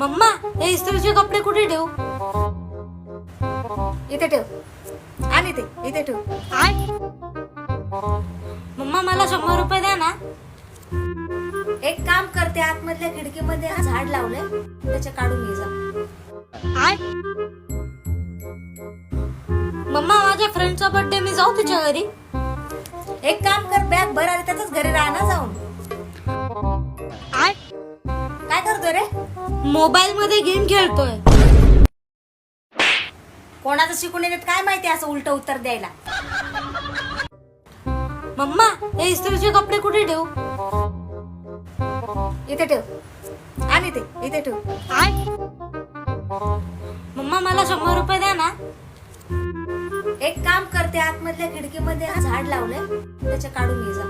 Mamma हे इस्त्रीचे कपडे कुठे ठेवू? इथे ठेव. आणि ते इथे ठेव. मम्मा मला शंभर रुपये द्या ना. एक काम करते आतमधल्या खिडकीमध्ये ना झाड लावलंय त्याचे काढून घे जा. मम्मा माझ्या फ्रेंडचा बर्थडे मी जाऊ तिच्या घरी. एक काम कर बॅग भर आणि त्याच घरी राहा ना जाऊन. काय करतोय रे? मोबाईल मध्ये गेम खेळतोय. कोणाचं शिकून येत काय माहिती असं उलट उत्तर द्यायला? मम्मा हे इस्त्रीचे कपडे कुठे ठेवू? इथे ठेव. आणि ते इथे ठेव. मम्मा मला शंभर रुपये द्या ना. एक काम करते आतमधल्या खिडकीमध्ये झाड लावलंय त्याचे काढून घे जा.